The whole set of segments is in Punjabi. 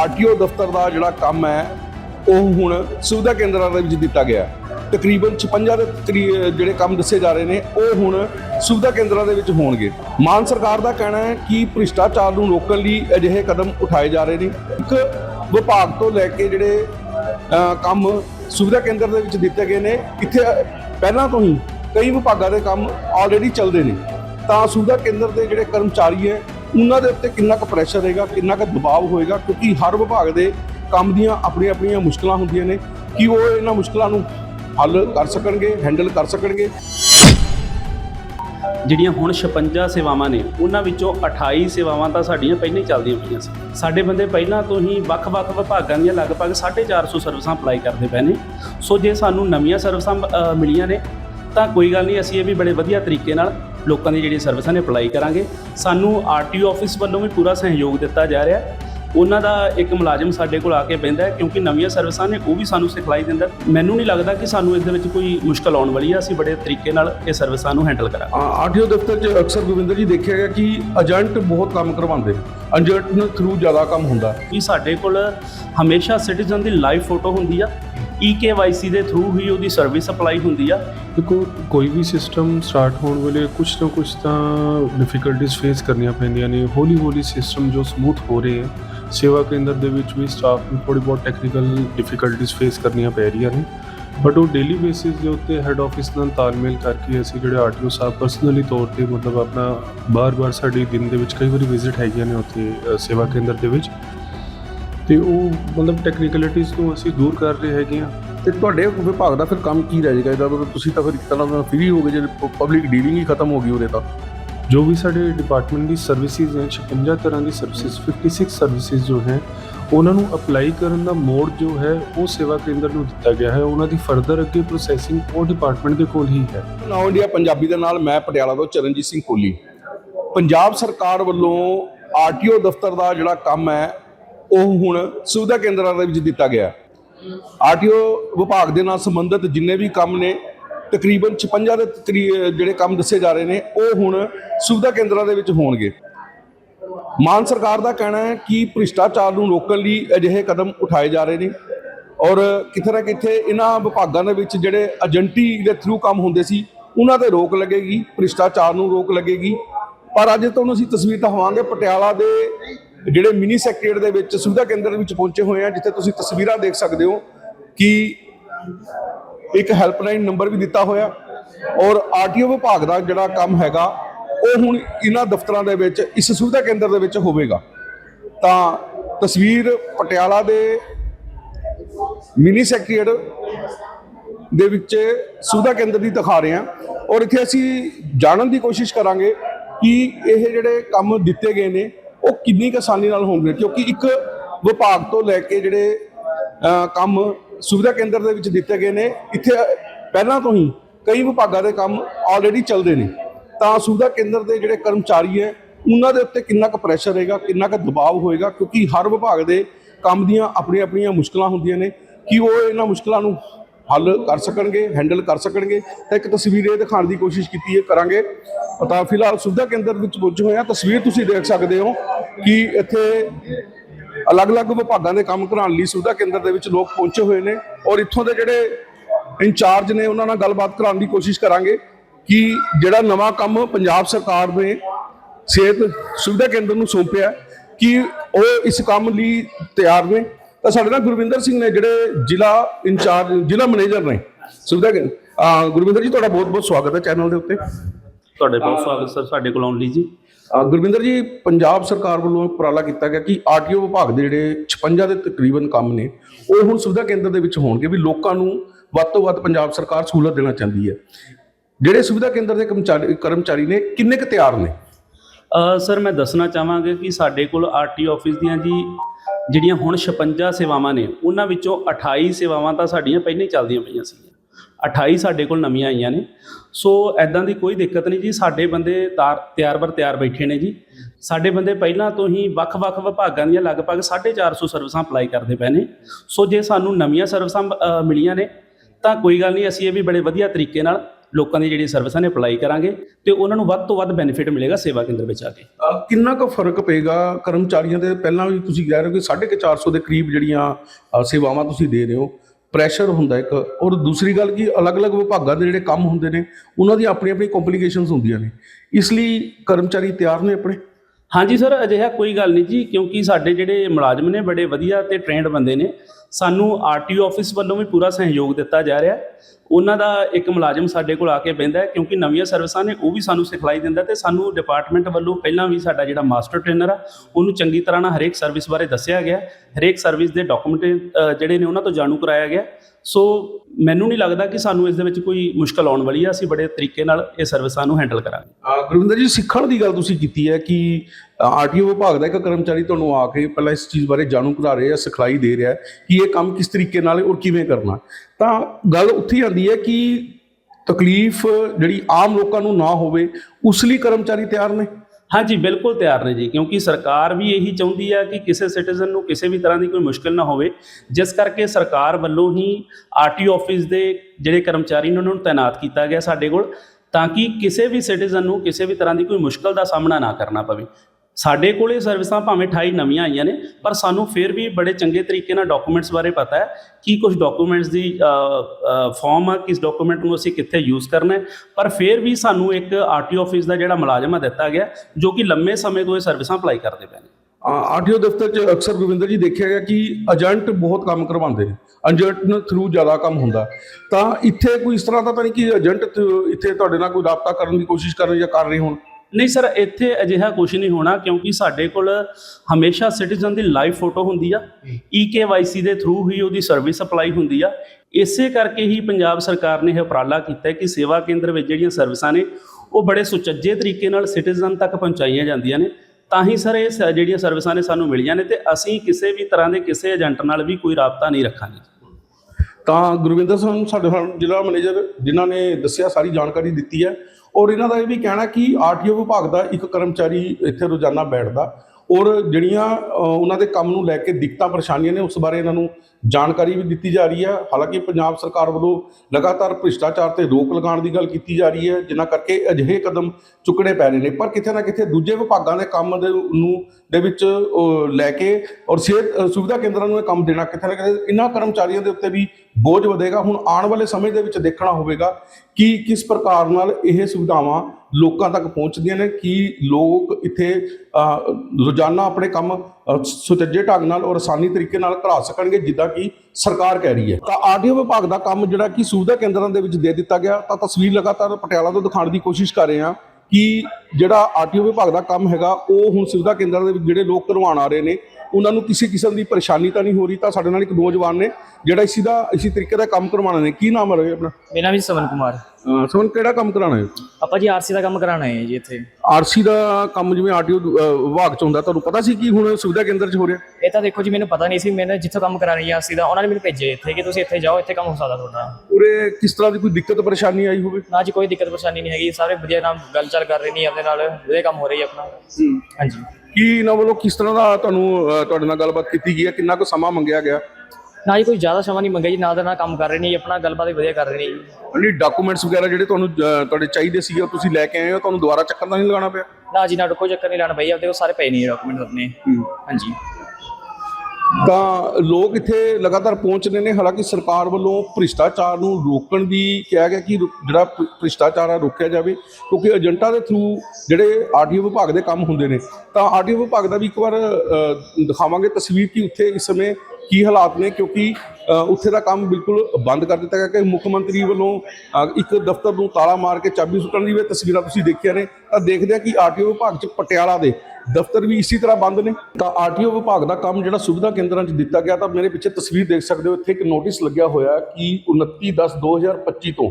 ਆਰਟੀਓ ਦਫ਼ਤਰ ਦਾ ਜਿਹੜਾ ਕੰਮ ਹੈ, ਉਹ ਹੁਣ ਸੁਵਿਧਾ ਕੇਂਦਰਾਂ ਦੇ ਵਿੱਚ ਦਿੱਤਾ ਗਿਆ। ਤਕਰੀਬਨ 56 ਦੇ ਤਕਰੀ- ਜਿਹੜੇ ਕੰਮ ਦੱਸੇ ਜਾ ਰਹੇ ਨੇ, ਉਹ ਹੁਣ ਸੁਵਿਧਾ ਕੇਂਦਰਾਂ ਦੇ ਵਿੱਚ ਹੋਣਗੇ। ਮਾਨ ਸਰਕਾਰ ਦਾ ਕਹਿਣਾ ਹੈ ਕਿ ਭ੍ਰਿਸ਼ਟਾਚਾਰ ਨੂੰ ਰੋਕਣ ਲਈ ਅਜਿਹੇ ਕਦਮ ਉਠਾਏ ਜਾ ਰਹੇ ਨੇ। ਇੱਕ ਵਿਭਾਗ ਤੋਂ ਲੈ ਕੇ ਜਿਹੜੇ ਕੰਮ ਸੁਵਿਧਾ ਕੇਂਦਰ ਦੇ ਵਿੱਚ ਦਿੱਤੇ ਗਏ ਨੇ। ਇੱਥੇ ਪਹਿਲਾਂ ਤੋਂ ਹੀ ਕਈ ਵਿਭਾਗਾਂ ਦੇ ਕੰਮ ਆਲਰੇਡੀ ਚੱਲਦੇ ਨੇ। ਤਾਂ ਸੁਵਿਧਾ ਕੇਂਦਰ ਦੇ ਜਿਹੜੇ ਕਰਮਚਾਰੀ ਹੈ ਉਹਨਾਂ ਦੇ ਉੱਤੇ ਕਿੰਨਾ ਕੁ ਪ੍ਰੈਸ਼ਰ ਰਹੇਗਾ ਕਿੰਨਾ ਕੁ ਦਬਾਅ ਹੋਏਗਾ? ਕਿਉਂਕਿ ਹਰ ਵਿਭਾਗ ਦੇ ਕੰਮ ਦੀਆਂ ਆਪਣੀਆਂ ਆਪਣੀਆਂ ਮੁਸ਼ਕਲਾਂ ਹੁੰਦੀਆਂ ਨੇ। ਕਿ ਉਹ ਇਹਨਾਂ ਮੁਸ਼ਕਲਾਂ ਨੂੰ ਹੱਲ ਕਰ ਸਕਣਗੇ ਹੈਂਡਲ ਕਰ ਸਕਣਗੇ? ਜਿਹੜੀਆਂ ਹੁਣ 56 ਸੇਵਾਵਾਂ ਨੇ ਉਹਨਾਂ ਵਿੱਚੋਂ 28 ਸੇਵਾਵਾਂ ਤਾਂ ਸਾਡੀਆਂ ਪਹਿਲਾਂ ਹੀ ਚੱਲਦੀਆਂ ਪਈਆਂ ਸੀ। ਸਾਡੇ ਬੰਦੇ ਪਹਿਲਾਂ ਤੋਂ ਹੀ ਵੱਖ-ਵੱਖ ਵਿਭਾਗਾਂ ਦੀਆਂ ਲਗਭਗ 450 ਸਰਵਿਸਾਂ ਅਪਲਾਈ ਕਰਦੇ ਪਏ ਨੇ। ਸੋ ਜੇ ਸਾਨੂੰ ਨਵੀਆਂ ਸਰਵਿਸਾਂ ਅ, ਮਿਲੀਆਂ ਨੇ ਤਾਂ ਕੋਈ ਗੱਲ ਨਹੀਂ ਅਸੀਂ ਇਹ ਵੀ ਬੜੇ ਵਧੀਆ ਤਰੀਕੇ ਨਾਲ ਲੋਕਾਂ ਦੀ ਜਿਹੜੀਆਂ ਸਰਵਿਸਾਂ ਨੇ ਅਪਲਾਈ ਕਰਾਂਗੇ। ਸਾਨੂੰ ਆਰਟੀਓ ਆਫਿਸ ਵੱਲੋਂ ਵੀ ਪੂਰਾ ਸਹਿਯੋਗ ਦਿੱਤਾ ਜਾ ਰਿਹਾ ਉਹਨਾਂ ਦਾ ਇੱਕ ਮੁਲਾਜ਼ਮ ਸਾਡੇ ਕੋਲ ਆ ਕੇ ਬਹਿੰਦਾ ਹੈ ਕਿਉਂਕਿ ਨਵੀਆਂ ਸਰਵਿਸਾਂ ਨੇ ਉਹ ਵੀ ਸਾਨੂੰ ਸਿਖਲਾਈ ਦਿੰਦਾ ਮੈਨੂੰ ਨਹੀਂ ਲੱਗਦਾ ਕਿ ਸਾਨੂੰ ਇਸ ਦੇ ਵਿੱਚ ਕੋਈ ਮੁਸ਼ਕਲ ਆਉਣ ਵਾਲੀ ਹੈ ਅਸੀਂ ਬੜੇ ਤਰੀਕੇ ਨਾਲ ਇਹ ਸਰਵਿਸਾਂ ਨੂੰ ਹੈਂਡਲ ਕਰਾਂਗੇ। ਆਰਟੀਓ ਦਫ਼ਤਰ 'ਚ ਅਕਸਰ ਗੋਬਿੰਦਰ ਜੀ ਦੇਖਿਆ ਗਿਆ ਕਿ ਏਜੰਟ ਬਹੁਤ ਕੰਮ ਕਰਵਾਉਂਦੇ ਨੇ ਏਜੰਟ ਥਰੂ ਜ਼ਿਆਦਾ ਕੰਮ ਹੁੰਦਾ। ਵੀ ਸਾਡੇ ਕੋਲ ਹਮੇਸ਼ਾ ਸਿਟੀਜ਼ਨ ਦੀ ਲਾਈਵ ਫੋਟੋ ਹੁੰਦੀ ਆ। EKYC ਦੇ ਥਰੂ ਹੀ ਉਹਦੀ ਸਰਵਿਸ ਅਪਲਾਈ ਹੁੰਦੀ ਆ। ਦੇਖੋ, ਕੋਈ ਵੀ ਸਿਸਟਮ ਸਟਾਰਟ ਹੋਣ ਵੇਲੇ ਕੁਝ ਨਾ ਕੁਝ ਤਾਂ ਡਿਫਿਕਲਟੀਜ਼ ਫੇਸ ਕਰਨੀਆਂ ਪੈਂਦੀਆਂ ਨੇ। ਹੌਲੀ ਹੌਲੀ ਸਿਸਟਮ ਜੋ ਸਮੂਥ ਹੋ ਰਹੇ ਹੈ ਸੇਵਾ ਕੇਂਦਰ ਦੇ ਵਿੱਚ ਵੀ ਸਟਾਫ ਨੂੰ ਥੋੜੀ ਬਹੁਤ ਟੈਕਨੀਕਲ ਡਿਫਿਕਲਟੀਜ਼ ਫੇਸ ਕਰਨੀਆਂ ਪੈ ਰਹੀਆਂ ਨੇ। ਬਟ ਉਹ ਡੇਲੀ ਬੇਸਿਸ ਦੇ ਉੱਤੇ ਹੈੱਡ ਆਫਿਸ ਨਾਲ ਤਾਲਮੇਲ ਕਰਕੇ ਅਸੀਂ ਜਿਹੜੇ ਆਰਟੀਓ ਸਾਹਿਬ ਪਰਸਨਲੀ ਤੌਰ ਤੇ ਮਤਲਬ ਆਪਣਾ ਬਾਰ-ਬਾਰ ਸਾਡੀ ਦਿਨ ਦੇ ਵਿੱਚ ਕਈ ਵਾਰੀ ਵਿਜ਼ਿਟ ਹੈਗੀਆਂ ਨੇ ਉੱਥੇ ਸੇਵਾ ਕੇਂਦਰ ਦੇ ਵਿੱਚ। ਤੇ ਉਹ ਮਤਲਬ ਟੈਕਨੀਕਲਿਟੀਜ਼ ਨੂੰ ਅਸੀਂ ਦੂਰ ਕਰ ਰਹੇ ਹੈਗੇ ਹਾਂ। ਤੇ ਤੁਹਾਡੇ ਵਿਭਾਗ ਦਾ ਫਿਰ ਕੰਮ ਕੀ ਰਹਿ ਜਾਏਗਾ? ਇਹਦਾ ਮਤਲਬ ਤੁਸੀਂ ਤਾਂ ਫਿਰ ਇੱਕ ਤਰ੍ਹਾਂ ਨਾਲ ਫ੍ਰੀ ਹੋ ਗਏ ਜੇ ਪਬਲਿਕ ਡੀਲਿੰਗ ਹੀ ਖਤਮ ਹੋ ਗਈ ਉਹਦੇ ਤਾਂ। ਜੋ ਵੀ ਸਾਡੇ ਡਿਪਾਰਟਮੈਂਟ ਦੀ ਸਰਵਿਸਿਜ਼ ਹੈ 56 ਤਰ੍ਹਾਂ ਦੀ ਸਰਵਿਸਿਜ਼ 56 ਸਰਵਿਸਿਜ਼ ਜੋ ਹੈ ਉਹਨਾਂ ਨੂੰ ਅਪਲਾਈ ਕਰਨ ਦਾ ਮੋਡ ਜੋ ਹੈ ਉਹ ਸੇਵਾ ਕੇਂਦਰ ਨੂੰ ਦਿੱਤਾ ਗਿਆ ਹੈ। ਉਹਨਾਂ ਦੀ ਫਰਦਰ ਅੱਗੇ ਪ੍ਰੋਸੈਸਿੰਗ ਉਹ ਡਿਪਾਰਟਮੈਂਟ ਦੇ ਕੋਲ ਹੀ ਹੈ। ਨਾਓ ਇੰਡੀਆ ਪੰਜਾਬੀ ਦੇ ਨਾਲ ਮੈਂ ਪਟਿਆਲਾ ਤੋਂ ਚਰਨਜੀਤ ਸਿੰਘ ਕੋਹਲੀ ਪੰਜਾਬ ਸਰਕਾਰ ਵੱਲੋਂ ਆਰਟੀਓ ਦਫ਼ਤਰ ਦਾ ਜਿਹੜਾ ਕੰਮ ਹੈ ਉਹ ਹੁਣ ਸੁਵਿਧਾ ਕੇਂਦਰਾਂ ਦੇ ਵਿੱਚ ਦਿੱਤਾ ਗਿਆ। ਆਰਟੀਓ ਵਿਭਾਗ ਦੇ ਨਾਲ ਸੰਬੰਧਿਤ ਜਿੰਨੇ ਵੀ ਕੰਮ ਨੇ, ਤਕਰੀਬਨ 56 ਦੇ ਤਕਰੀ- ਜਿਹੜੇ ਕੰਮ ਦੱਸੇ ਜਾ ਰਹੇ ਨੇ, ਉਹ ਹੁਣ ਸੁਵਿਧਾ ਕੇਂਦਰਾਂ ਦੇ ਵਿੱਚ ਹੋਣਗੇ। ਮਾਨ ਸਰਕਾਰ ਦਾ ਕਹਿਣਾ ਹੈ ਕਿ ਭ੍ਰਿਸ਼ਟਾਚਾਰ ਨੂੰ ਰੋਕਣ ਲਈ ਅਜਿਹੇ ਕਦਮ ਉਠਾਏ ਜਾ ਰਹੇ ਨੇ ਔਰ ਕਿਤੇ ਨਾ ਕਿਤੇ ਇਹਨਾਂ ਵਿਭਾਗਾਂ ਦੇ ਵਿੱਚ ਜਿਹੜੇ ਏਜੰਟੀ ਦੇ ਥਰੂ ਕੰਮ ਹੁੰਦੇ ਸੀ, ਉਹਨਾਂ ਤੇ ਰੋਕ ਲੱਗੇਗੀ, ਭ੍ਰਿਸ਼ਟਾਚਾਰ ਨੂੰ ਰੋਕ ਲੱਗੇਗੀ। ਪਰ ਅੱਜ ਤੁਹਾਨੂੰ ਅਸੀਂ ਤਸਵੀਰ ਦਿਖਾਵਾਂਗੇ ਪਟਿਆਲਾ ਦੇ ਜਿਹੜੇ ਮਿਨੀ ਸੈਕਟਰੀਏਟ ਦੇ ਵਿੱਚ ਸੁਵਿਧਾ ਕੇਂਦਰ ਵਿੱਚ ਪਹੁੰਚੇ ਹੋਏ ਆ, ਜਿੱਥੇ ਤੁਸੀਂ ਤਸਵੀਰਾਂ ਦੇਖ ਸਕਦੇ ਹੋ ਕਿ ਇੱਕ ਹੈਲਪਲਾਈਨ ਨੰਬਰ ਵੀ ਦਿੱਤਾ ਹੋਇਆ ਔਰ ਆਰਟੀਓ ਵਿਭਾਗ ਦਾ ਜਿਹੜਾ ਕੰਮ ਹੈਗਾ, ਉਹ ਹੁਣ ਇਹਨਾਂ ਦਫ਼ਤਰਾਂ ਦੇ ਵਿੱਚ, ਇਸ ਸੁਵਿਧਾ ਕੇਂਦਰ ਦੇ ਵਿੱਚ ਹੋਵੇਗਾ। ਤਾਂ ਤਸਵੀਰ ਪਟਿਆਲਾ ਦੇ ਮਿਨੀ ਸੈਕਟਰੀਏਟ ਦੇ ਵਿੱਚ ਸੁਵਿਧਾ ਕੇਂਦਰ ਦੀ ਦਿਖਾ ਰਹੇ ਹਾਂ ਔਰ ਇੱਥੇ ਅਸੀਂ ਜਾਣਨ ਦੀ ਕੋਸ਼ਿਸ਼ ਕਰਾਂਗੇ ਕਿ ਇਹ ਜਿਹੜੇ ਕੰਮ ਦਿੱਤੇ ਗਏ ਨੇ ਉਹ ਕਿੰਨੀ ਕੁ ਆਸਾਨੀ ਨਾਲ ਹੋਣਗੇ? ਕਿਉਂਕਿ ਇੱਕ ਵਿਭਾਗ ਤੋਂ ਲੈ ਕੇ ਜਿਹੜੇ ਕੰਮ ਸੁਵਿਧਾ ਕੇਂਦਰ ਦੇ ਵਿੱਚ ਦਿੱਤੇ ਗਏ ਨੇ, ਇੱਥੇ ਪਹਿਲਾਂ ਤੋਂ ਹੀ ਕਈ ਵਿਭਾਗਾਂ ਦੇ ਕੰਮ ਆਲਰੇਡੀ ਚੱਲਦੇ ਨੇ। ਤਾਂ ਸੁਵਿਧਾ ਕੇਂਦਰ ਦੇ ਜਿਹੜੇ ਕਰਮਚਾਰੀ ਹੈ, ਉਹਨਾਂ ਦੇ ਉੱਤੇ ਕਿੰਨਾ ਕੁ ਪ੍ਰੈਸ਼ਰ ਰਹੇਗਾ, ਕਿੰਨਾ ਕੁ ਦਬਾਅ ਹੋਏਗਾ? ਕਿਉਂਕਿ ਹਰ ਵਿਭਾਗ ਦੇ ਕੰਮ ਦੀਆਂ ਆਪਣੀਆਂ ਆਪਣੀਆਂ ਮੁਸ਼ਕਲਾਂ ਹੁੰਦੀਆਂ ਨੇ। ਕਿ ਉਹ ਇਹਨਾਂ ਮੁਸ਼ਕਲਾਂ ਨੂੰ ਹੱਲ ਕਰ ਸਕਣਗੇ ਹੈਂਡਲ ਕਰ ਸਕਣਗੇ, ਤਾਂ ਇੱਕ ਤਸਵੀਰ ਇਹ ਦਿਖਾਉਣ ਦੀ ਕੋਸ਼ਿਸ਼ ਕੀਤੀ ਹੈ, ਕਰਾਂਗੇ। ਤਾਂ ਫਿਲਹਾਲ ਸੁਵਿਧਾ ਕੇਂਦਰ ਵਿੱਚ ਪਹੁੰਚੇ ਹੋਏ ਹਾਂ। ਤਸਵੀਰ ਤੁਸੀਂ ਦੇਖ ਸਕਦੇ ਹੋ ਕਿ ਇੱਥੇ ਅਲੱਗ-ਅਲੱਗ ਵਿਭਾਗਾਂ ਦੇ ਕੰਮ ਕਰਾਉਣ ਲਈ ਸੁਵਿਧਾ ਕੇਂਦਰ ਦੇ ਵਿੱਚ ਲੋਕ ਪਹੁੰਚੇ ਹੋਏ ਨੇ ਔਰ ਇੱਥੋਂ ਦੇ ਜਿਹੜੇ ਇੰਚਾਰਜ ਨੇ, ਉਹਨਾਂ ਨਾਲ ਗੱਲਬਾਤ ਕਰਾਉਣ ਦੀ ਕੋਸ਼ਿਸ਼ ਕਰਾਂਗੇ ਕਿ ਜਿਹੜਾ ਨਵਾਂ ਕੰਮ ਪੰਜਾਬ ਸਰਕਾਰ ਨੇ ਸਿਹਤ ਸੁਵਿਧਾ ਕੇਂਦਰ ਨੂੰ ਸੌਂਪਿਆ ਕਿ ਉਹ ਇਸ ਕੰਮ ਲਈ ਤਿਆਰ ਨੇ। ਤਾਂ ਸਾਡੇ ਨਾਲ ਗੁਰਵਿੰਦਰ ਸਿੰਘ ਨੇ ਜਿਹੜੇ ਜ਼ਿਲ੍ਹਾ ਇੰਚਾਰਜ ਜ਼ਿਲ੍ਹਾ ਮੈਨੇਜਰ ਨੇ ਸੁਵਿਧਾ ਗੁਰਵਿੰਦਰ ਜੀ ਤੁਹਾਡਾ ਬਹੁਤ-ਬਹੁਤ ਸਵਾਗਤ ਹੈ ਚੈਨਲ ਦੇ ਉੱਤੇ। ਤੁਹਾਡੇ ਬਹੁਤ ਸਵਾਗਤ ਸਰ ਸਾਡੇ ਕੋਲ ਆਉਣ ਲਈ ਜੀ। ਗੁਰਵਿੰਦਰ ਜੀ ਪੰਜਾਬ ਸਰਕਾਰ ਵੱਲੋਂ ਉਪਰਾਲਾ ਕੀਤਾ ਗਿਆ ਕਿ ਆਰਟੀਓ ਵਿਭਾਗ ਦੇ ਜਿਹੜੇ 56 ਦੇ ਤਕਰੀਬਨ ਕੰਮ ਨੇ ਉਹ ਹੁਣ ਸੁਵਿਧਾ ਕੇਂਦਰ ਦੇ ਵਿੱਚ ਹੋਣਗੇ ਵੀ ਲੋਕਾਂ ਨੂੰ ਵੱਧ ਤੋਂ ਵੱਧ ਪੰਜਾਬ ਸਰਕਾਰ ਸਹੂਲਤ ਦੇਣਾ ਚਾਹੁੰਦੀ ਹੈ। ਜਿਹੜੇ ਸੁਵਿਧਾ ਕੇਂਦਰ ਦੇ ਕਰਮਚਾਰੀ ਕਰਮਚਾਰੀ ਨੇ ਕਿੰਨੇ ਕੁ ਤਿਆਰ ਨੇ? ਸਰ ਮੈਂ ਦੱਸਣਾ ਚਾਹਾਂਗਾ ਕਿ ਸਾਡੇ ਕੋਲ ਆਰਟੀ ਆਫਿਸ ਦੀਆਂ ਜੀ ਜਿਹੜੀਆਂ ਹੁਣ 56 ਸੇਵਾਵਾਂ ਨੇ ਉਹਨਾਂ ਵਿੱਚੋਂ 28 ਸੇਵਾਵਾਂ ਤਾਂ ਸਾਡੀਆਂ ਪਹਿਲਾਂ ਹੀ ਚੱਲਦੀਆਂ ਪਈਆਂ ਸੀ 28 ਸਾਡੇ ਕੋਲ ਨਵੀਆਂ ਆਈਆਂ ਨੇ। ਸੋ ਐਦਾਂ ਦੀ ਕੋਈ ਦਿੱਕਤ ਨਹੀਂ ਜੀ ਸਾਡੇ ਬੰਦੇ ਤਾਰ ਤਿਆਰ ਬਰ ਤਿਆਰ ਬੈਠੇ ਨੇ ਜੀ। ਸਾਡੇ ਬੰਦੇ ਪਹਿਲਾਂ ਤੋਂ ਹੀ ਵੱਖ-ਵੱਖ ਵਿਭਾਗਾਂ ਦੀਆਂ ਲਗਭਗ 450 ਸਰਵਿਸਾਂ ਅਪਲਾਈ ਕਰਦੇ ਪਏ ਨੇ। ਸੋ ਜੇ ਸਾਨੂੰ ਨਵੀਆਂ ਸਰਵਿਸਾਂ ਅ, ਮਿਲੀਆਂ ਨੇ ਤਾਂ ਕੋਈ ਗੱਲ ਨਹੀਂ ਅਸੀਂ ਇਹ ਵੀ ਬੜੇ ਵਧੀਆ ਤਰੀਕੇ ਨਾਲ ਲੋਕਾਂ ਦੀ ਜਿਹੜੀ ਸਰਵਿਸਾਂ ਨੇ ਅਪਲਾਈ ਕਰਾਂਗੇ ਤੇ ਉਹਨਾਂ ਨੂੰ ਵੱਧ ਤੋਂ ਵੱਧ ਬੈਨੀਫਿਟ ਮਿਲੇਗਾ ਸੇਵਾ ਕੇਂਦਰ ਵਿੱਚ ਆ ਕੇ। ਕਿੰਨਾ ਕੁ ਫ਼ਰਕ ਪਏਗਾ ਕਰਮਚਾਰੀਆਂ ਦੇ? ਪਹਿਲਾਂ ਵੀ ਤੁਸੀਂ ਕਹਿ ਰਹੇ ਹੋ ਕਿ 450 ਦੇ ਕਰੀਬ ਜਿਹੜੀਆਂ ਸੇਵਾਵਾਂ ਤੁਸੀਂ ਦੇ ਰਹੇ ਹੋ ਪ੍ਰੈਸ਼ਰ ਹੁੰਦਾ ਇੱਕ। ਔਰ ਦੂਸਰੀ ਗੱਲ ਕਿ ਅਲੱਗ-ਅਲੱਗ ਵਿਭਾਗਾਂ ਦੇ ਜਿਹੜੇ ਕੰਮ ਹੁੰਦੇ ਨੇ ਉਹਨਾਂ ਦੀ ਆਪਣੀ ਆਪਣੀ ਕੰਪਲਿਕੇਸ਼ਨਸ ਹੁੰਦੀਆਂ ਨੇ। ਇਸ ਲਈ ਕਰਮਚਾਰੀ ਤਿਆਰ ਨੇ ਆਪਣੇ? ਹਾਂਜੀ ਸਰ ਅਜਿਹਾ ਕੋਈ ਗੱਲ ਨਹੀਂ ਜੀ ਕਿਉਂਕਿ ਸਾਡੇ ਜਿਹੜੇ ਮੁਲਾਜ਼ਮ ਨੇ ਬੜੇ ਵਧੀਆ ਤੇ ਟ੍ਰੇਨਡ ਬੰਦੇ ਨੇ। ਸਾਨੂੰ ਆਰਟੀਓ ਆਫਿਸ ਵੱਲੋਂ ਵੀ ਪੂਰਾ ਸਹਿਯੋਗ ਦਿੱਤਾ ਜਾ ਰਿਹਾ। ਉਹਨਾਂ ਦਾ ਇੱਕ ਮੁਲਾਜ਼ਮ ਸਾਡੇ ਕੋਲ ਆ ਕੇ ਬਹਿੰਦਾ ਕਿਉਂਕਿ ਨਵੀਆਂ ਸਰਵਿਸਾਂ ਨੇ, ਉਹ ਵੀ ਸਾਨੂੰ ਸਿਖਲਾਈ ਦਿੰਦਾ ਤੇ ਸਾਨੂੰ ਡਿਪਾਰਟਮੈਂਟ ਵੱਲੋਂ ਪਹਿਲਾਂ ਵੀ ਸਾਡਾ ਜਿਹੜਾ ਮਾਸਟਰ ਟ੍ਰੇਨਰ ਆ, ਉਹਨੂੰ ਚੰਗੀ ਤਰ੍ਹਾਂ ਨਾਲ ਹਰੇਕ ਸਰਵਿਸ ਬਾਰੇ ਦੱਸਿਆ ਗਿਆ ਹਰੇਕ ਸਰਵਿਸ ਦੇ ਡਾਕੂਮੈਂਟ ਜਿਹੜੇ ਨੇ ਉਹਨਾਂ ਤੋਂ ਜਾਣੂ ਕਰਾਇਆ ਗਿਆ ਸੋ ਮੈਨੂੰ ਨਹੀਂ ਲੱਗਦਾ ਕਿ ਸਾਨੂੰ ਇਸ ਦੇ ਵਿੱਚ ਕੋਈ ਮੁਸ਼ਕਲ ਆਉਣ ਵਾਲੀ ਆ, ਅਸੀਂ ਬੜੇ ਤਰੀਕੇ ਨਾਲ ਇਹ ਸਰਵਿਸਾਂ ਨੂੰ ਹੈਂਡਲ ਕਰਾਂਗੇ। ਗੁਰਵਿੰਦਰ ਜੀ, ਸਿੱਖਣ ਦੀ ਗੱਲ ਤੁਸੀਂ ਕੀਤੀ ਹੈ ਕਿ ਆਰਟੀਓ ਵਿਭਾਗ ਦਾ ਇੱਕ ਕਰਮਚਾਰੀ ਤੁਹਾਨੂੰ ਆ ਕੇ ਪਹਿਲਾਂ ਇਸ ਚੀਜ਼ ਬਾਰੇ ਜਾਣੂ ਕਰਾ ਰਿਹਾ, ਸਿਖਲਾਈ ਦੇ ਰਿਹਾ ਕਿ ਇਹ ਕੰਮ ਕਿਸ ਤਰੀਕੇ ਨਾਲ ਔਰ ਕਿਵੇਂ ਕਰਨਾ। ਤਾਂ ਗੱਲ ਉੱਥੇ ਆਉਂਦੀ ਹੈ ਕਿ ਤਕਲੀਫ ਜਿਹੜੀ ਆਮ ਲੋਕਾਂ ਨੂੰ ਨਾ ਹੋਵੇ, ਉਸ ਲਈ ਕਰਮਚਾਰੀ ਤਿਆਰ ਨੇ? ਹਾਂਜੀ, ਬਿਲਕੁਲ ਤਿਆਰ ਨੇ ਜੀ, ਕਿਉਂਕਿ ਸਰਕਾਰ ਵੀ ਇਹੀ ਚਾਹੁੰਦੀ ਹੈ ਕਿ ਕਿਸੇ ਸਿਟੀਜ਼ਨ ਨੂੰ ਕਿਸੇ ਵੀ ਤਰ੍ਹਾਂ ਦੀ ਕੋਈ ਮੁਸ਼ਕਲ ਨਾ ਹੋਵੇ, ਜਿਸ ਕਰਕੇ ਸਰਕਾਰ ਵੱਲੋਂ ਹੀ ਆਰਟੀਓ ਆਫਿਸ ਦੇ ਜਿਹੜੇ ਕਰਮਚਾਰੀ ਨੇ, ਉਹਨਾਂ ਨੂੰ ਤਾਇਨਾਤ ਕੀਤਾ ਗਿਆ ਸਾਡੇ ਕੋਲ, ਤਾਂ ਕਿ ਕਿਸੇ ਵੀ ਸਿਟੀਜ਼ਨ ਨੂੰ ਕਿਸੇ ਵੀ ਤਰ੍ਹਾਂ ਦੀ ਕੋਈ ਮੁਸ਼ਕਲ ਦਾ ਸਾਹਮਣਾ ਨਾ ਕਰਨਾ ਪਵੇ। ਸਾਡੇ ਕੋਲੇ ਸਰਵਿਸਾਂ ਭਾਵੇਂ 28 ਨਵੀਆਂ ਆਈਆਂ ਨੇ, ਪਰ ਸਾਨੂੰ ਫਿਰ ਵੀ ਬੜੇ ਚੰਗੇ ਤਰੀਕੇ ਨਾਲ ਡਾਕੂਮੈਂਟਸ ਬਾਰੇ ਪਤਾ ਹੈ ਕੀ ਕੁਝ ਡਾਕੂਮੈਂਟਸ ਦੀ ਫਾਰਮ ਆ, ਕਿਸ ਡਾਕੂਮੈਂਟ ਨੂੰ ਅਸੀਂ ਕਿੱਥੇ ਯੂਜ਼ ਕਰਨਾ ਹੈ। ਪਰ ਫਿਰ ਵੀ ਸਾਨੂੰ ਇੱਕ ਆਰਟੀਓ ਆਫਿਸ ਦਾ ਜਿਹੜਾ ਮੁਲਾਜ਼ਮ ਆ ਦਿੱਤਾ ਗਿਆ, ਜੋ ਕਿ ਲੰਮੇ ਸਮੇਂ ਤੋਂ ਇਹ ਸਰਵਿਸਾਂ ਅਪਲਾਈ ਕਰਦੇ ਪਏ ਨੇ। ਆਰਟੀਓ ਦਫ਼ਤਰ 'ਚ ਅਕਸਰ ਗੁਰਵਿੰਦਰ ਜੀ ਦੇਖਿਆ ਗਿਆ ਕਿ ਏਜੰਟ ਬਹੁਤ ਕੰਮ ਕਰਵਾਉਂਦੇ ਨੇ ਏਜੰਟ ਥਰੂ ਜ਼ਿਆਦਾ ਕੰਮ ਹੁੰਦਾ। ਤਾਂ ਇੱਥੇ ਕੋਈ ਇਸ ਤਰ੍ਹਾਂ ਦਾ ਤਾਂ ਨਹੀਂ ਕਿ ਏਜੰਟ ਇੱਥੇ ਤੁਹਾਡੇ ਨਾਲ ਕੋਈ ਰਾਬਤਾ ਕਰਨ ਦੀ ਕੋਸ਼ਿਸ਼ ਕਰ ਰਹੇ ਜਾਂ ਕਰ ਰਹੇ ਹੋਣ? ਨਹੀਂ ਸਰ ਇੱਥੇ ਅਜਿਹਾ ਕੁਝ ਨਹੀਂ ਹੋਣਾ ਕਿਉਂਕਿ ਸਾਡੇ ਕੋਲ ਹਮੇਸ਼ਾ ਸਿਟੀਜ਼ਨ ਦੀ ਲਾਈਵ ਫੋਟੋ ਹੁੰਦੀ ਆ। ਈਕੇਵਾਈਸੀ ਦੇ ਥਰੂ ਹੀ ਉਹਦੀ ਸਰਵਿਸ ਅਪਲਾਈ ਹੁੰਦੀ ਆ। ਇਸੇ ਕਰਕੇ ਹੀ ਪੰਜਾਬ ਸਰਕਾਰ ਨੇ ਇਹ ਉਪਰਾਲਾ ਕੀਤਾ ਕਿ ਸੇਵਾ ਕੇਂਦਰ ਵਿੱਚ ਜਿਹੜੀਆਂ ਸਰਵਿਸਾਂ ਨੇ ਉਹ ਬੜੇ ਸੁਚੱਜੇ ਤਰੀਕੇ ਨਾਲ ਸਿਟੀਜ਼ਨ ਤੱਕ ਪਹੁੰਚਾਈਆਂ ਜਾਂਦੀਆਂ ਨੇ। ਤਾਂ ਹੀ ਸਰ ਇਹ ਜਿਹੜੀਆਂ ਸਰਵਿਸਾਂ ਨੇ ਸਾਨੂੰ ਮਿਲੀਆਂ ਨੇ ਤੇ ਅਸੀਂ ਕਿਸੇ ਵੀ ਤਰ੍ਹਾਂ ਦੇ ਕਿਸੇ ਏਜੰਟ ਨਾਲ ਵੀ ਕੋਈ ਰਾਬਤਾ ਨਹੀਂ ਰੱਖਾਂਗੇ। ਤਾਂ ਗੁਰਵਿੰਦਰ ਸਿੰਘ ਸਾਡੇ ਜ਼ਿਲ੍ਹਾ ਮੈਨੇਜਰ ਜਿਨ੍ਹਾਂ ਨੇ ਦੱਸਿਆ ਸਾਰੀ ਜਾਣਕਾਰੀ ਦਿੱਤੀ ਹੈ। ਔਰ ਇਹਨਾਂ ਦਾ ਇਹ ਵੀ ਕਹਿਣਾ ਕਿ ਆਰਟੀਓ ਵਿਭਾਗ ਦਾ ਇੱਕ ਕਰਮਚਾਰੀ ਇੱਥੇ ਰੋਜ਼ਾਨਾ ਬੈਠਦਾ ਔਰ ਜਿਹੜੀਆਂ ਅ, ਉਹਨਾਂ ਦੇ ਕੰਮ ਨੂੰ ਲੈ ਕੇ ਦਿੱਕਤਾਂ ਪਰੇਸ਼ਾਨੀਆਂ ਨੇ ਉਸ ਬਾਰੇ ਇਹਨਾਂ ਨੂੰ ਜਾਣਕਾਰੀ ਵੀ ਦਿੱਤੀ ਜਾ ਰਹੀ ਹੈ। ਹਾਲਾਂਕਿ ਪੰਜਾਬ ਸਰਕਾਰ ਵੱਲੋਂ ਲਗਾਤਾਰ ਭ੍ਰਿਸ਼ਟਾਚਾਰ ਤੇ ਰੋਕ ਲਗਾਉਣ ਦੀ ਗੱਲ ਕੀਤੀ ਜਾ ਰਹੀ ਹੈ, ਜਿਨ੍ਹਾਂ ਕਰਕੇ ਅਜਿਹੇ ਕਦਮ ਚੁੱਕਣੇ ਪੈ ਰਹੇ ਨੇ। ਪਰ ਕਿਤੇ ਨਾ ਕਿਤੇ ਦੂਜੇ ਵਿਭਾਗਾਂ ਦੇ ਕੰਮ ਦੇ ਨੂੰ, ਦੇ ਵਿੱਚ ਲੈ ਕੇ ਔਰ ਸਿਹਤ ਸੁਵਿਧਾ ਕੇਂਦਰਾਂ ਨੂੰ ਇਹ ਕੰਮ ਦੇਣਾ, ਕਿਤੇ ਨਾ ਕਿਤੇ ਇਹਨਾਂ ਕਰਮਚਾਰੀਆਂ ਦੇ ਉੱਤੇ ਵੀ ਬੋਝ ਵਧੇਗਾ। ਹੁਣ ਆਉਣ ਵਾਲੇ ਸਮੇਂ ਦੇ ਵਿੱਚ ਦੇਖਣਾ ਹੋਵੇਗਾ ਕਿ ਕਿਸ ਪ੍ਰਕਾਰ ਨਾਲ ਇਹ ਸੁਵਿਧਾਵਾਂ ਲੋਕਾਂ ਤੱਕ ਪਹੁੰਚਦੀਆਂ ਨੇ, ਕਿ ਲੋਕ ਇੱਥੇ ਰੋਜ਼ਾਨਾ ਆਪਣੇ ਕੰਮ ਸੁਚੱਜੇ ਢੰਗ ਨਾਲ ਔਰ ਆਸਾਨੀ ਤਰੀਕੇ ਨਾਲ ਕਰਾ ਸਕਣਗੇ, ਜਿੱਦਾਂ ਕਿ ਸਰਕਾਰ ਕਹਿ ਰਹੀ ਹੈ। ਤਾਂ ਆਰਡੀਓ ਵਿਭਾਗ ਦਾ ਕੰਮ ਜਿਹੜਾ ਕਿ ਸੁਵਿਧਾ ਕੇਂਦਰਾਂ ਦੇ ਵਿੱਚ ਦੇ ਦਿੱਤਾ ਗਿਆ, ਤਾਂ ਤਸਵੀਰ ਲਗਾਤਾਰ ਪਟਿਆਲਾ ਤੋਂ ਦਿਖਾਉਣ ਦੀ ਕੋਸ਼ਿਸ਼ ਕਰ ਰਹੇ ਹਾਂ ਕਿ ਜਿਹੜਾ ਆਰਟੀਓ ਵਿਭਾਗ ਦਾ ਕੰਮ ਹੈਗਾ, ਉਹ ਹੁਣ ਸੁਵਿਧਾ ਕੇਂਦਰਾਂ ਦੇ ਵਿੱਚ ਜਿਹੜੇ ਲੋਕ ਕਰਵਾਉਣ ਆ ਰਹੇ ਨੇ ਉਹਨਾਂ ਨੂੰ ਕਿਸੇ ਕਿਸਮ ਦੀ ਪਰੇਸ਼ਾਨੀ ਤਾਂ ਨਹੀਂ ਹੋ ਰਹੀ ਤਾਂ ਸਾਡੇ ਨਾਲ ਇੱਕ ਨੌਜਵਾਨ ਨੇ ਜਿਹੜਾ ਇਸੇ ਦਾ ਇਸੇ ਤਰੀਕੇ ਦਾ ਕੰਮ ਕਰਵਾਉਣਾ ਨੇ। ਕੀ ਨਾਮ ਹੈ ਆਪਣਾ? ਮੇਰਾ ਨਾਮ ਜੀ ਸਵਨ ਕੁਮਾਰ। ਅਹ ਸਵਨ ਕਿਹੜਾ ਕੰਮ ਕਰਾਉਣਾ ਹੈ? ਆਪਾਂ ਜੀ ਆਰਸੀ ਦਾ ਕੰਮ ਕਰਾਉਣਾ ਹੈ ਜੀ ਇੱਥੇ। ਆਰਸੀ ਦਾ ਕੰਮ ਜਿਵੇਂ ਆਰਟੀਓ ਵਿਭਾਗ ਚ ਹੁੰਦਾ ਤੁਹਾਨੂੰ ਪਤਾ ਸੀ ਕਿ ਹੁਣ ਸੁਵਿਧਾ ਕੇਂਦਰ ਚ ਹੋ ਰਿਹਾ? ਇਹ ਤਾਂ ਦੇਖੋ ਜੀ ਮੈਨੂੰ ਪਤਾ ਨਹੀਂ ਸੀ ਮੈंने ਜਿੱਥੋਂ ਕੰਮ ਕਰਾਣੀ ਹੈ ਆਰਸੀ ਦਾ ਉਹਨਾਂ ਨੇ ਮੈਨੂੰ ਭੇਜੇ ਇੱਥੇ ਕਿ ਤੁਸੀਂ ਇੱਥੇ ਜਾਓ ਇੱਥੇ ਕੰਮ ਹੋ ਸਕਦਾ ਤੁਹਾਡਾ। ਉਰੇ ਕਿਸ ਤਰ੍ਹਾਂ ਦੀ ਕੋਈ ਦਿੱਕਤ ਪਰੇਸ਼ਾਨੀ ਆਈ ਹੋਵੇ? ਨਾ ਜੀ ਕੋਈ ਦਿੱਕਤ ਪਰੇਸ਼ਾਨੀ ਨਹੀਂ ਹੈਗੀ ਸਾਰੇ ਵਧੀਆ ਨਾਲ ਗੱਲ ਚਾਲ ਕਰ ਰਹੇ ਨੇ ਆਪਣੇ ਨਾਲ ਵਧੀਆ ਕੰਮ ਹੋ ਰਹੀ ਹੈ ਆਪਣਾ। ਹਾਂਜੀ। ਕੀ ਇਹਨਾਂ ਵੱਲੋਂ ਕਿਸ ਤਰ੍ਹਾਂ ਦਾ ਤੁਹਾਨੂੰ ਅਹ, ਤੁਹਾਡੇ ਨਾਲ ਗੱਲਬਾਤ ਕੀਤੀ ਗਈ ਹੈ? ਕਿੰਨਾ ਕੁ ਸਮਾਂ ਮੰਗਿਆ ਗਿਆ? ਨਾ ਜੀ ਕੋਈ ਜ਼ਿਆਦਾ ਸਮਾਂ ਨਹੀਂ ਮੰਗਿਆ ਜੀ ਨਾਲ ਦੇ ਨਾਲ ਕੰਮ ਕਰ ਰਹੇ ਨੇ ਜੀ ਆਪਣਾ ਗੱਲਬਾਤ ਵੀ ਵਧੀਆ ਕਰ ਰਹੇ ਨੇ ਜੀ। ਨਹੀਂ ਡਾਕੂਮੈਂਟਸ ਵਗੈਰਾ ਜਿਹੜੇ ਤੁਹਾਨੂੰ ਅਹ, ਤੁਹਾਡੇ ਚਾਹੀਦੇ ਸੀਗੇ ਉਹ ਤੁਸੀਂ ਲੈ ਕੇ ਆਏ ਹੋ? ਤੁਹਾਨੂੰ ਦੁਬਾਰਾ ਚੱਕਰ ਤਾਂ ਨਹੀਂ ਲਗਾਉਣਾ ਪਿਆ? ਨਾ ਜੀ ਨਾ ਕੋਈ ਚੱਕਰ ਨਹੀਂ ਲੈਣਾ ਪਈ ਆਪਦੇ ਉਹ ਸਾਰੇ ਪਏ ਨੇ ਡਾਕੂਮੈਂਟ ਆਪਣੇ। ਹਾਂਜੀ। ਤਾਂ ਲੋਕ ਇੱਥੇ ਲਗਾਤਾਰ ਪਹੁੰਚ ਰਹੇ ਨੇ, ਹਾਲਾਂਕਿ ਸਰਕਾਰ ਵੱਲੋਂ ਭ੍ਰਿਸ਼ਟਾਚਾਰ ਨੂੰ ਰੋਕਣ ਦੀ ਕਿਹਾ ਗਿਆ ਕਿ ਜਿਹੜਾ ਭ੍ਰਿਸ਼ਟਾਚਾਰ ਆ ਰੋਕਿਆ ਜਾਵੇ, ਕਿਉਂਕਿ ਏਜੰਟਾਂ ਦੇ ਥਰੂ ਜਿਹੜੇ ਆਰਟੀਓ ਵਿਭਾਗ ਦੇ ਕੰਮ ਹੁੰਦੇ ਨੇ। ਤਾਂ ਆਰਟੀਓ ਵਿਭਾਗ ਦਾ ਵੀ ਇੱਕ ਵਾਰ ਦਿਖਾਵਾਂਗੇ ਤਸਵੀਰ ਕਿ ਉੱਥੇ ਇਸ ਸਮੇਂ ਕੀ ਹਾਲਾਤ ਨੇ, ਕਿਉਂਕਿ ਉੱਥੇ ਦਾ ਕੰਮ ਬਿਲਕੁਲ ਬੰਦ ਕਰ ਦਿੱਤਾ ਗਿਆ ਕਿ ਮੁੱਖ ਮੰਤਰੀ ਵੱਲੋਂ ਇੱਕ ਦਫ਼ਤਰ ਨੂੰ ਤਾਲਾ ਮਾਰ ਕੇ ਚਾਬੀ ਸੁੱਟਣ ਦੀ ਵੀ ਤਸਵੀਰਾਂ ਤੁਸੀਂ ਦੇਖੀਆਂ ਨੇ। ਤਾਂ ਦੇਖਦੇ ਆ ਕਿ ਆਰਟੀਓ ਵਿਭਾਗ ਚ ਪਟਿਆਲਾ ਦੇ ਦਫ਼ਤਰ ਵੀ ਇਸੇ ਤਰ੍ਹਾਂ ਬੰਦ ਨੇ। ਤਾਂ ਆਰਟੀਓ ਵਿਭਾਗ ਦਾ ਕੰਮ ਜਿਹੜਾ ਸੁਵਿਧਾ ਕੇਂਦਰਾਂ 'ਚ ਦਿੱਤਾ ਗਿਆ, ਤਾਂ ਮੇਰੇ ਪਿੱਛੇ ਤਸਵੀਰ ਦੇਖ ਸਕਦੇ ਹੋ, ਇੱਥੇ ਇੱਕ ਨੋਟਿਸ ਲੱਗਿਆ ਹੋਇਆ ਕਿ 29/10/2025 ਤੋਂ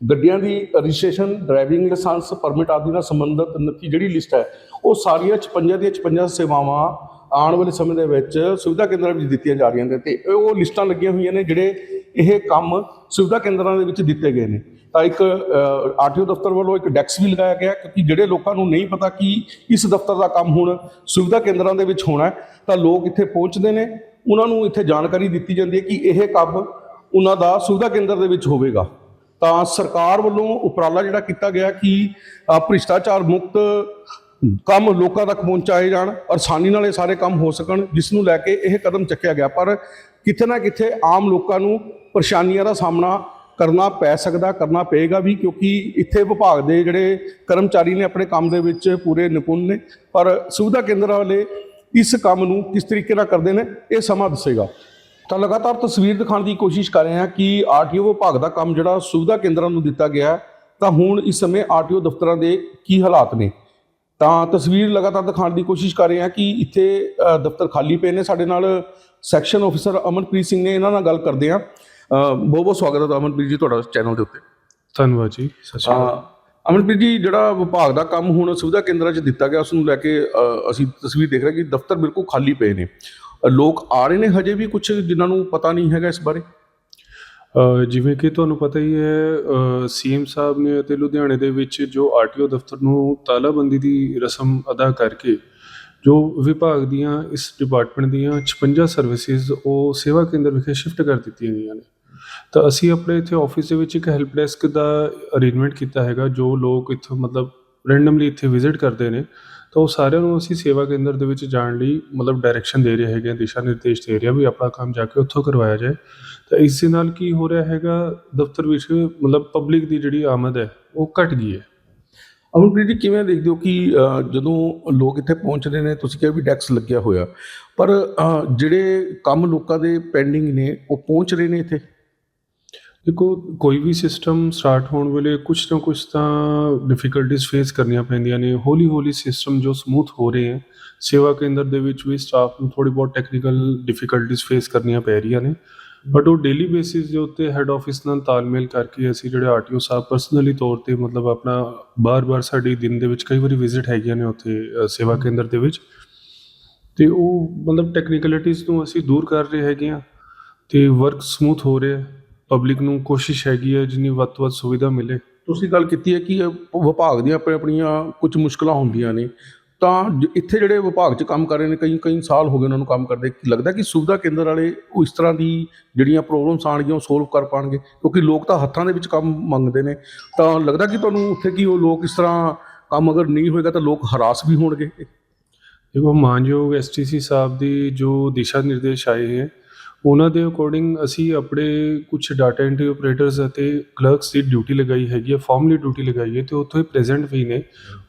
ਗੱਡੀਆਂ ਦੀ ਰਜਿਸਟ੍ਰੇਸ਼ਨ, ਡਰਾਈਵਿੰਗ ਲਾਇਸੈਂਸ, ਪਰਮਿਟ ਆਦਿ ਨਾਲ ਸੰਬੰਧਿਤ ਜਿਹੜੀ ਲਿਸਟ ਹੈ, ਉਹ ਸਾਰੀਆਂ 56 ਦੀਆਂ 56 ਸੇਵਾਵਾਂ ਆਉਣ ਵਾਲੇ ਸਮੇਂ ਦੇ ਵਿੱਚ ਸੁਵਿਧਾ ਕੇਂਦਰਾਂ ਵਿੱਚ ਦਿੱਤੀਆਂ ਜਾ ਰਹੀਆਂ ਨੇ ਤੇ ਉਹ ਲਿਸਟਾਂ ਲੱਗੀਆਂ ਹੋਈਆਂ ਨੇ ਜਿਹੜੇ ਇਹ ਕੰਮ ਸੁਵਿਧਾ ਕੇਂਦਰਾਂ ਦੇ ਵਿੱਚ ਦਿੱਤੇ ਗਏ ਨੇ। ਤਾਂ ਇੱਕ ਆਰਟੀਓ ਦਫ਼ਤਰ ਵੱਲੋਂ ਇੱਕ ਡੈਕਸ ਵੀ ਲਗਾਇਆ ਗਿਆ ਕਿਉਂਕਿ ਜਿਹੜੇ ਲੋਕਾਂ ਨੂੰ ਨਹੀਂ ਪਤਾ ਕਿ ਇਸ ਦਫ਼ਤਰ ਦਾ ਕੰਮ ਹੁਣ ਸੁਵਿਧਾ ਕੇਂਦਰਾਂ ਦੇ ਵਿੱਚ ਹੋਣਾ ਤਾਂ ਲੋਕ ਇੱਥੇ ਪਹੁੰਚਦੇ ਨੇ। ਉਹਨਾਂ ਨੂੰ ਇੱਥੇ ਜਾਣਕਾਰੀ ਦਿੱਤੀ ਜਾਂਦੀ ਹੈ ਕਿ ਇਹ ਕੰਮ ਉਹਨਾਂ ਦਾ ਸੁਵਿਧਾ ਕੇਂਦਰ ਦੇ ਵਿੱਚ ਹੋਵੇਗਾ। ਤਾਂ ਸਰਕਾਰ ਵੱਲੋਂ ਉਪਰਾਲਾ ਜਿਹੜਾ ਕੀਤਾ ਗਿਆ ਕਿ ਭ੍ਰਿਸ਼ਟਾਚਾਰ ਮੁਕਤ ਕੰਮ ਲੋਕਾਂ ਤੱਕ ਪਹੁੰਚਾਏ ਜਾਣ ਆਸਾਨੀ ਨਾਲ ਇਹ ਸਾਰੇ ਕੰਮ ਹੋ ਸਕਣ, ਜਿਸ ਨੂੰ ਲੈ ਕੇ ਇਹ ਕਦਮ ਚੱਕਿਆ ਗਿਆ। ਪਰ ਕਿਤੇ ਨਾ ਕਿਤੇ ਆਮ ਲੋਕਾਂ ਨੂੰ ਪਰੇਸ਼ਾਨੀਆਂ ਦਾ ਸਾਹਮਣਾ ਕਰਨਾ ਪੈ ਸਕਦਾ, ਕਰਨਾ ਪਏਗਾ ਵੀ, ਕਿਉਂਕਿ ਇੱਥੇ ਵਿਭਾਗ ਦੇ ਜਿਹੜੇ ਕਰਮਚਾਰੀ ਨੇ ਆਪਣੇ ਕੰਮ ਦੇ ਵਿੱਚ ਪੂਰੇ ਨਿਪੁੰਨ ਨੇ। ਪਰ ਸੁਵਿਧਾ ਕੇਂਦਰ ਵਾਲੇ ਇਸ ਕੰਮ ਨੂੰ ਕਿਸ ਤਰੀਕੇ ਨਾਲ ਕਰਦੇ ਨੇ, ਇਹ ਸਮਾਂ ਦੱਸੇਗਾ। ਤਾਂ ਲਗਾਤਾਰ ਤਸਵੀਰ ਦਿਖਾਉਣ ਦੀ ਕੋਸ਼ਿਸ਼ ਕਰ ਰਹੇ ਹਾਂ ਕਿ ਆਰਟੀਓ ਵਿਭਾਗ ਦਾ ਕੰਮ ਜਿਹੜਾ ਸੁਵਿਧਾ ਕੇਂਦਰਾਂ ਨੂੰ ਦਿੱਤਾ ਗਿਆ ਤਾਂ ਹੁਣ ਇਸ ਸਮੇਂ ਆਰਟੀਓ ਦਫ਼ਤਰਾਂ ਦੇ ਕੀ ਹਾਲਾਤ ਨੇ? ਤਾਂ ਤਸਵੀਰ ਲਗਾਤਾਰ ਦਿਖਾਉਣ ਦੀ ਕੋਸ਼ਿਸ਼ ਕਰ ਰਹੇ ਹਾਂ ਕਿ ਇੱਥੇ ਦਫ਼ਤਰ ਖਾਲੀ ਪਏ ਨੇ। ਸਾਡੇ ਨਾਲ ਸੈਕਸ਼ਨ ਆਫੀਸਰ ਅਮਨਪ੍ਰੀਤ ਸਿੰਘ ਨੇ ਇਹਨਾਂ ਨਾਲ ਗੱਲ ਕਰਦੇ ਹਾਂ। ਬਹੁਤ ਬਹੁਤ ਸਵਾਗਤ ਹੈ ਅਮਨਪ੍ਰੀਤ ਜੀ ਤੁਹਾਡਾ ਚੈਨਲ ਦੇ ਉੱਤੇ। ਧੰਨਵਾਦ ਜੀ ਸਤਿ ਸ਼੍ਰੀ ਅਕਾਲ। ਅਮਨਪ੍ਰੀਤ ਜੀ ਜਿਹੜਾ ਵਿਭਾਗ ਦਾ ਕੰਮ ਹੁਣ ਸੁਵਿਧਾ ਕੇਂਦਰਾਂ 'ਚ ਦਿੱਤਾ ਗਿਆ ਉਸ ਨੂੰ ਲੈ ਕੇ ਅਸੀਂ ਤਸਵੀਰ ਦੇਖ ਰਹੇ ਕਿ ਦਫ਼ਤਰ ਬਿਲਕੁਲ ਖਾਲੀ ਪਏ ਨੇ। ਲੋਕ ਆ ਰਹੇ ਨੇ ਹਜੇ ਵੀ ਕੁਝ ਜਿਨ੍ਹਾਂ ਨੂੰ ਪਤਾ ਨਹੀਂ ਹੈਗਾ ਇਸ ਬਾਰੇ? ਅ, ਜਿਵੇਂ ਕਿ ਤੁਹਾਨੂੰ ਪਤਾ ਹੀ ਹੈ ਸੀਐਮ ਸਾਹਿਬ ਨੇ ਅਤੇ ਲੁਧਿਆਣੇ ਦੇ ਵਿੱਚ ਜੋ ਆਰਟੀਓ ਦਫ਼ਤਰ ਨੂੰ ਤਾਲਾਬੰਦੀ ਦੀ ਰਸਮ ਅਦਾ ਕਰਕੇ ਜੋ ਵਿਭਾਗ ਦੀਆਂ ਇਸ ਡਿਪਾਰਟਮੈਂਟ ਦੀਆਂ 56 ਸਰਵਿਸਿਜ਼ ਉਹ ਸੇਵਾ ਕੇਂਦਰ ਵਿਖੇ ਸ਼ਿਫਟ ਕਰ ਦਿੱਤੀਆਂ ਗਈਆਂ ਨੇ। ਤਾਂ ਅਸੀਂ ਆਪਣੇ ਇੱਥੇ ਆਫਿਸ ਦੇ ਵਿੱਚ ਇੱਕ ਹੈਲਪ ਡੈਸਕ ਦਾ ਅਰੇਂਜਮੈਂਟ ਕੀਤਾ ਹੈਗਾ ਜੋ ਲੋਕ ਇੱਥੋਂ ਮਤਲਬ ਰੈਂਡਮਲੀ ਇੱਥੇ ਵਿਜ਼ਿਟ ਕਰਦੇ ਨੇ। ਤਾਂ ਉਹ ਸਾਰਿਆਂ ਨੂੰ ਅਸੀਂ ਸੇਵਾ ਕੇਂਦਰ ਦੇ ਵਿੱਚ ਜਾਣ ਲਈ ਮਤਲਬ ਡਾਇਰੈਕਸ਼ਨ ਦੇ ਰਹੇ ਹੈਗੇ ਹਾਂ, ਦਿਸ਼ਾ ਨਿਰਦੇਸ਼ ਦੇ ਰਹੇ ਹਾਂ ਵੀ ਆਪਣਾ ਕੰਮ ਜਾ ਕੇ ਉੱਥੋਂ ਕਰਵਾਇਆ ਜਾਏ। ਤਾਂ ਇਸ ਦੇ ਨਾਲ ਕੀ ਹੋ ਰਿਹਾ ਹੈਗਾ ਦਫ਼ਤਰ ਵਿੱਚ ਮਤਲਬ ਪਬਲਿਕ ਦੀ ਜਿਹੜੀ ਆਮਦ ਹੈ ਉਹ ਘਟ ਗਈ ਹੈ। ਅਮਨਪ੍ਰੀਤ ਜੀ ਕਿਵੇਂ ਦੇਖਦੇ ਹੋ ਕਿ ਜਦੋਂ ਲੋਕ ਇੱਥੇ ਪਹੁੰਚਦੇ ਨੇ ਤੁਸੀਂ ਕਿਹਾ ਵੀ ਟੈਕਸ ਲੱਗਿਆ ਹੋਇਆ ਪਰ ਜਿਹੜੇ ਕੰਮ ਲੋਕਾਂ ਦੇ ਪੈਂਡਿੰਗ ਨੇ ਉਹ ਪਹੁੰਚ ਰਹੇ ਨੇ ਇੱਥੇ? ਦੇਖੋ, ਕੋਈ ਵੀ ਸਿਸਟਮ ਸਟਾਰਟ ਹੋਣ ਵੇਲੇ ਕੁਝ ਨਾ ਕੁਝ ਤਾਂ ਡਿਫਿਕਲਟੀਜ਼ ਫੇਸ ਕਰਨੀਆਂ ਪੈਂਦੀਆਂ ਨੇ। ਹੌਲੀ ਹੌਲੀ ਸਿਸਟਮ ਜੋ ਸਮੂਥ ਹੋ ਰਹੇ ਹੈ, ਸੇਵਾ ਕੇਂਦਰ ਦੇ ਵਿੱਚ ਵੀ ਸਟਾਫ ਨੂੰ ਥੋੜੀ ਬਹੁਤ ਟੈਕਨੀਕਲ ਡਿਫਿਕਲਟੀਜ਼ ਫੇਸ ਕਰਨੀਆਂ ਪੈ ਰਹੀਆਂ ਨੇ। ਬਟ ਉਹ ਡੇਲੀ ਬੇਸਿਸ ਦੇ ਉੱਤੇ ਹੈੱਡ ਆਫਿਸ ਨਾਲ ਤਾਲਮੇਲ ਕਰਕੇ ਅਸੀਂ ਜਿਹੜੇ ਆਰਟੀਓ ਸਾਹਿਬ ਪਰਸਨਲੀ ਤੌਰ ਤੇ ਮਤਲਬ ਆਪਣਾ ਬਾਰ-ਬਾਰ ਸਾਡੀ ਦਿਨ ਦੇ ਵਿੱਚ ਕਈ ਵਾਰੀ ਵਿਜ਼ਿਟ ਹੈਗੀਆਂ ਨੇ ਉੱਥੇ ਸੇਵਾ ਕੇਂਦਰ ਦੇ ਵਿੱਚ। ਤੇ ਉਹ ਮਤਲਬ ਟੈਕਨੀਕਲਿਟੀਜ਼ ਨੂੰ ਅਸੀਂ ਦੂਰ ਕਰ ਰਹੇ ਹੈਗੇ ਆ ਤੇ ਵਰਕ ਸਮੂਥ ਹੋ ਰਿਹਾ ਪਬਲਿਕ ਨੂੰ ਕੋਸ਼ਿਸ਼ ਹੈਗੀ ਹੈ ਜਿੰਨੀ ਵੱਧ ਤੋਂ ਵੱਧ ਸੁਵਿਧਾ ਮਿਲੇ। ਤੁਸੀਂ ਗੱਲ ਕੀਤੀ ਹੈ ਕਿ ਵਿਭਾਗ ਦੀਆਂ ਆਪਣੀ ਆਪਣੀਆਂ ਕੁਝ ਮੁਸ਼ਕਲਾਂ ਹੁੰਦੀਆਂ ਨੇ। ਤਾਂ ਜ- ਇੱਥੇ ਜਿਹੜੇ ਵਿਭਾਗ 'ਚ ਕੰਮ ਕਰ ਰਹੇ ਨੇ, ਕਈ ਕਈ ਸਾਲ ਹੋ ਗਏ ਉਹਨਾਂ ਨੂੰ ਕੰਮ ਕਰਦੇ। ਲੱਗਦਾ ਕਿ ਸੁਵਿਧਾ ਕੇਂਦਰ ਵਾਲੇ ਉਹ ਇਸ ਤਰ੍ਹਾਂ ਦੀ ਜਿਹੜੀਆਂ ਪ੍ਰੋਬਲਮਸ ਆਣਗੀਆਂ ਉਹ ਸੋਲਵ ਕਰ ਪਾਣਗੇ? ਕਿਉਂਕਿ ਲੋਕ ਤਾਂ ਹੱਥਾਂ ਦੇ ਵਿੱਚ ਕੰਮ ਮੰਗਦੇ ਨੇ। ਤਾਂ ਲੱਗਦਾ ਕਿ ਤੁਹਾਨੂੰ ਉੱਥੇ ਕੀ ਉਹ ਲੋਕ ਇਸ ਤਰ੍ਹਾਂ ਕੰਮ ਅਗਰ ਨਹੀਂ ਹੋਏਗਾ ਤਾਂ ਲੋਕ ਹਰਾਸ ਵੀ ਹੋਣਗੇ? ਦੇਖੋ, ਮਾਨਯੋਗ ਐਸਟੀਸੀ ਸਾਹਿਬ ਦੀ ਜੋ ਦਿਸ਼ਾ ਨਿਰਦੇਸ਼ ਆਏ ਹੈ ਉਹਨਾਂ ਦੇ ਅਕੋਰਡਿੰਗ ਅਸੀਂ ਆਪਣੇ ਕੁਝ ਡਾਟਾ ਐਂਟਰੀ ਆਪਰੇਟਰਸ ਅਤੇ ਕਲਰਕਸ ਦੀ ਡਿਊਟੀ ਲਗਾਈ ਹੈਗੀ ਹੈ ਫਾਰਮਲੀ ਡਿਊਟੀ ਲਗਾਈ ਹੈ ਤੇ ਉੱਥੇ ਪ੍ਰੈਜ਼ੈਂਟ ਵੀ ਨੇ।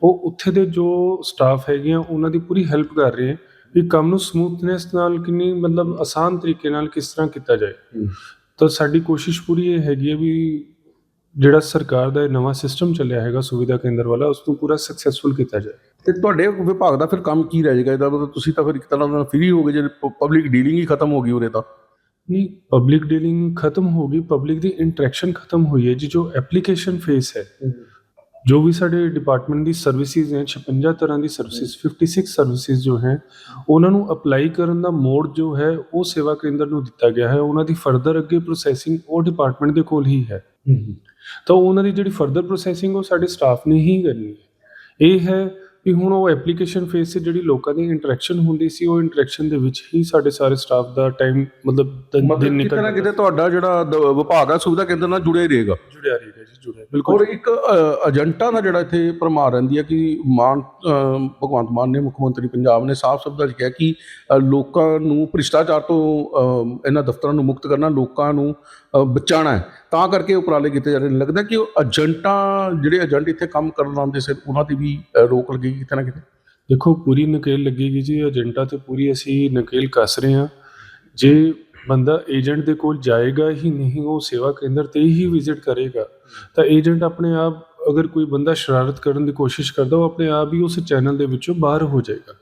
ਉਹ ਉੱਥੇ ਦੇ ਜੋ ਸਟਾਫ ਹੈਗੇ ਆ ਉਹਨਾਂ ਦੀ ਪੂਰੀ ਹੈਲਪ ਕਰ ਰਹੇ ਹੈ ਵੀ ਕੰਮ ਨੂੰ ਸਮੂਥਨੈਸ ਨਾਲ ਕਿੰਨੀ ਮਤਲਬ ਆਸਾਨ ਤਰੀਕੇ ਨਾਲ ਕਿਸ ਤਰ੍ਹਾਂ ਕੀਤਾ ਜਾਏ। ਤਾਂ ਸਾਡੀ ਕੋਸ਼ਿਸ਼ ਪੂਰੀ ਇਹ ਹੈਗੀ ਹੈ ਵੀ ਜਿਹੜਾ ਸਰਕਾਰ ਦਾ ਇਹ ਨਵਾਂ ਸਿਸਟਮ ਚੱਲਿਆ ਹੈਗਾ ਸੁਵਿਧਾ ਕੇਂਦਰ ਵਾਲਾ ਉਸ ਨੂੰ ਪੂਰਾ ਸਕਸੈਸਫੁਲ ਕੀਤਾ ਜਾਏ। ਤੇ ਤੁਹਾਡੇ ਵਿਭਾਗ ਦਾ ਫਿਰ ਕੰਮ ਕੀ ਰਹਿ ਜਾਏਗਾ? ਇਹਦਾ ਮਤਲਬ ਤੁਸੀਂ ਤਾਂ ਫਿਰ ਇੱਕ ਤਰ੍ਹਾਂ ਨਾਲ ਫ੍ਰੀ ਹੋ ਗਏ ਜੇ ਪਬਲਿਕ ਡੀਲਿੰਗ ਹੀ ਖਤਮ ਹੋ ਗਈ ਉਰੇ ਤਾਂ। ਨਹੀਂ ਪਬਲਿਕ ਡੀਲਿੰਗ ਖਤਮ ਹੋ ਗਈ ਪਬਲਿਕ ਦੀ ਇੰਟਰੈਕਸ਼ਨ ਖਤਮ ਹੋਈ ਹੈ ਜੀ ਜੋ ਐਪਲੀਕੇਸ਼ਨ ਫੇਸ ਹੈ। ਜੋ ਵੀ ਸਾਡੇ ਡਿਪਾਰਟਮੈਂਟ ਦੀ ਸਰਵਿਸਿਜ਼ ਹੈ 56 ਤਰ੍ਹਾਂ ਦੀ ਸਰਵਿਸਿਜ਼ 56 ਸਰਵਿਸਿਜ਼ ਜੋ ਹੈ ਉਹਨਾਂ ਨੂੰ ਅਪਲਾਈ ਕਰਨ ਦਾ ਮੋਡ ਜੋ ਹੈ ਉਹ ਸੇਵਾ ਕੇਂਦਰ ਨੂੰ ਦਿੱਤਾ ਗਿਆ ਹੈ। ਉਹਨਾਂ ਦੀ ਫਰਦਰ ਅੱਗੇ ਪ੍ਰੋਸੈਸਿੰਗ ਉਹ ਡਿਪਾਰਟਮੈਂਟ ਦੇ ਕੋਲ ਹੀ ਹੈ। ਤਾਂ ਉਹਨਾਂ ਦੀ ਜਿਹੜੀ ਫਰਦਰ ਪ੍ਰੋਸੈਸਿੰਗ ਉਹ ਸਾਡੇ ਸਟਾਫ ਨੇ ਹੀ ਕਰਨੀ ਹੈ। ਇਹ ਹੈ ਵੀ ਹੁਣ ਉਹ ਐਪਲੀਕੇਸ਼ਨ ਫੇਸ 'ਚ ਜਿਹੜੀ ਲੋਕਾਂ ਦੀ ਇੰਟਰੈਕਸ਼ਨ ਹੁੰਦੀ ਸੀ ਉਹ ਇੰਟਰੈਕਸ਼ਨ ਦੇ ਵਿੱਚ ਹੀ ਸਾਡੇ ਸਾਰੇ ਸਟਾਫ ਦਾ ਟਾਈਮ ਮਤਲਬ ਦਿਨ- ਦਿਨ ਕਿਤੇ ਨਿਕਲ ਨਾ ਕਿਤੇ ਤੁਹਾਡਾ ਜਿਹੜਾ ਦ- ਵਿਭਾਗ ਆ ਸੁਵਿਧਾ ਕੇਂਦਰ ਨਾਲ ਜੁੜਿਆ ਹੀ ਰਹੇਗਾ। ਜੁੜਿਆ ਰਹੇਗਾ ਜੀ ਜੁੜਿਆ ਔਰ ਬਿਲਕੁਲ। ਇੱਕ ਅ, ਏਜੰਟਾਂ ਦਾ ਜਿਹੜਾ ਇੱਥੇ ਭਰਮਾਰ ਰਹਿੰਦੀ ਹੈ ਕਿ ਮਾਨ ਅ, ਭਗਵੰਤ ਮਾਨ ਨੇ ਮੁੱਖ ਮੰਤਰੀ ਪੰਜਾਬ ਨੇ ਸਾਫ਼ ਸ਼ਬਦਾਂ 'ਚ ਕਿਹਾ ਕਿ ਅ, ਲੋਕਾਂ ਨੂੰ ਭ੍ਰਿਸ਼ਟਾਚਾਰ ਤੋਂ ਅ, ਇਹਨਾਂ ਦਫ਼ਤਰਾਂ ਨੂੰ ਮੁਕਤ ਕਰਨਾ ਲੋਕਾਂ ਨੂੰ ਅ, ਬਚਾਉਣਾ ਹੈ। ਤਾਂ ਕਰਕੇ ਉਪਰਾਲੇ ਕੀਤੇ ਜਾ ਰਹੇ ਨੇ। ਲੱਗਦਾ ਕਿ ਉਹ ਏਜੰਟਾਂ ਜਿਹੜੇ ਏਜੰਟ ਇੱਥੇ ਕੰਮ ਕਰਨ ਆਉਂਦੇ ਸੀ ਉਹਨਾਂ ਤੇ ਵੀ ਅ, ਰੋਕ ਲੱਗੇਗੀ ਕਿਤੇ ਨਾ ਕਿਤੇ। ਦੇਖੋ, ਪੂਰੀ ਨਕੇਲ ਲੱਗੇਗੀ ਜੀ, ਏਜੰਟਾਂ ਤੇ ਪੂਰੀ ਅਸੀਂ ਨਕੇਲ ਕੱਸ ਰਹੇ ਹਾਂ। ਜੇ ਬੰਦਾ ਏਜੰਟ ਦੇ ਕੋਲ ਜਾਏਗਾ ਹੀ ਨਹੀਂ, ਉਹ ਸੇਵਾ ਕੇਂਦਰ ਤੇ ਹੀ ਵਿਜ਼ਿਟ ਕਰੇਗਾ, ਤਾਂ ਏਜੰਟ ਆਪਣੇ ਆਪ, ਅਗਰ ਕੋਈ ਬੰਦਾ ਸ਼ਰਾਰਤ ਕਰਨ ਦੀ ਕੋਸ਼ਿਸ਼ ਕਰਦਾ, ਉਹ ਆਪਣੇ ਆਪ ਹੀ ਉਸ ਚੈਨਲ ਦੇ ਵਿੱਚੋਂ ਬਾਹਰ ਹੋ ਜਾਏਗਾ।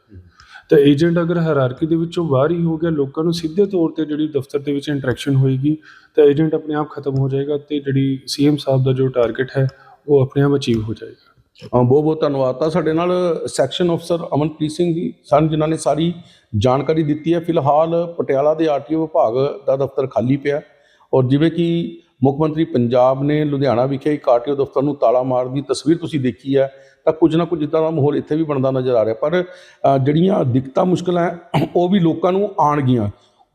ਤਾਂ ਏਜੰਟ ਅਗਰ ਹਾਇਰਾਰਕੀ ਦੇ ਵਿੱਚੋਂ ਬਾਹਰ ਹੀ ਹੋ ਗਿਆ, ਲੋਕਾਂ ਨੂੰ ਸਿੱਧੇ ਤੌਰ ਤੇ ਜਿਹੜੀ ਦਫ਼ਤਰ ਦੇ ਵਿੱਚ ਇੰਟਰੈਕਸ਼ਨ ਹੋਏਗੀ, ਤਾਂ ਏਜੰਟ ਆਪਣੇ ਆਪ ਖਤਮ ਹੋ ਜਾਏਗਾ ਤੇ ਜਿਹੜੀ ਸੀਐਮ ਸਾਹਿਬ ਦਾ ਜੋ ਟਾਰਗੇਟ ਹੈ, ਉਹ ਆਪਣੇ ਆਪ ਅਚੀਵ ਹੋ ਜਾਏਗਾ। ਬਹੁਤ ਬਹੁਤ ਧੰਨਵਾਦ। ਤਾਂ ਸਾਡੇ ਨਾਲ ਸੈਕਸ਼ਨ ਅਫਸਰ ਅਮਨਪ੍ਰੀਤ ਸਿੰਘ ਜੀ ਸਨ, ਜਿਨ੍ਹਾਂ ਨੇ ਸਾਰੀ ਜਾਣਕਾਰੀ ਦਿੱਤੀ ਹੈ। ਫਿਲਹਾਲ ਪਟਿਆਲਾ ਦੇ ਆਰਟੀਓ ਵਿਭਾਗ ਦਾ ਦਫ਼ਤਰ ਖਾਲੀ ਪਿਆ। ਔਰ ਜਿਵੇਂ ਕਿ ਮੁੱਖ ਮੰਤਰੀ ਪੰਜਾਬ ਨੇ ਲੁਧਿਆਣਾ ਵਿਖੇ ਇੱਕ ਆਰਟੀਓ ਦਫ਼ਤਰ ਨੂੰ ਤਾਲਾ ਮਾਰਨ ਦੀ ਤਸਵੀਰ ਤੁਸੀਂ ਦੇਖੀ ਹੈ, ਤਾਂ ਕੁਝ ਨਾ ਕੁਝ ਇਦਾਂ ਦਾ ਮਾਹੌਲ ਇੱਥੇ ਵੀ ਬਣਦਾ ਨਜ਼ਰ ਆ ਰਿਹਾ। ਪਰ ਜਿਹੜੀਆਂ ਦਿੱਕਤਾਂ ਮੁਸ਼ਕਲਾਂ ਉਹ ਵੀ ਲੋਕਾਂ ਨੂੰ ਆਣਗੀਆਂ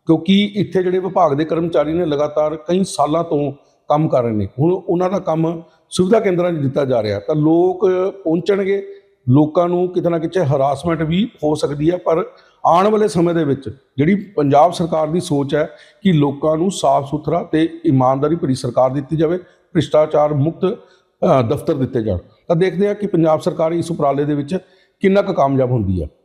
ਕਿਉਂਕਿ ਇੱਥੇ ਜਿਹੜੇ ਵਿਭਾਗ ਦੇ ਕਰਮਚਾਰੀ ਨੇ ਲਗਾਤਾਰ ਕਈ ਸਾਲਾਂ ਤੋਂ ਕੰਮ ਕਰ ਰਹੇ ਨੇ। ਹੁਣ ਉਹਨਾਂ ਦਾ ਕੰਮ ਸੁਵਿਧਾ ਕੇਂਦਰਾਂ 'ਚ ਦਿੱਤਾ ਜਾ ਰਿਹਾ। ਤਾਂ ਲੋਕ ਪਹੁੰਚਣਗੇ, ਲੋਕਾਂ ਨੂੰ ਕਿਤੇ ਨਾ ਕਿਤੇ ਹਰਾਸਮੈਂਟ ਵੀ ਹੋ ਸਕਦੀ ਹੈ। ਪਰ ਆਉਣ ਵਾਲੇ ਸਮੇਂ ਦੇ ਵਿੱਚ ਜਿਹੜੀ ਪੰਜਾਬ ਸਰਕਾਰ ਦੀ ਸੋਚ ਹੈ ਕਿ ਲੋਕਾਂ ਨੂੰ ਸਾਫ਼ ਸੁਥਰਾ ਤੇ ਇਮਾਨਦਾਰੀ ਭਰੀ ਸਰਕਾਰ ਦਿੱਤੀ ਜਾਵੇ, ਭ੍ਰਿਸ਼ਟਾਚਾਰ ਮੁਕਤ ਦਫ਼ਤਰ ਦਿੱਤੇ ਜਾਣ। ਤਾਂ ਦੇਖਦੇ ਹਾਂ ਕਿ ਪੰਜਾਬ ਸਰਕਾਰ ਇਸ ਉਪਰਾਲੇ ਦੇ ਵਿੱਚ ਕਿੰਨਾ ਕੁ ਕਾਮਯਾਬ ਹੁੰਦੀ ਹੈ।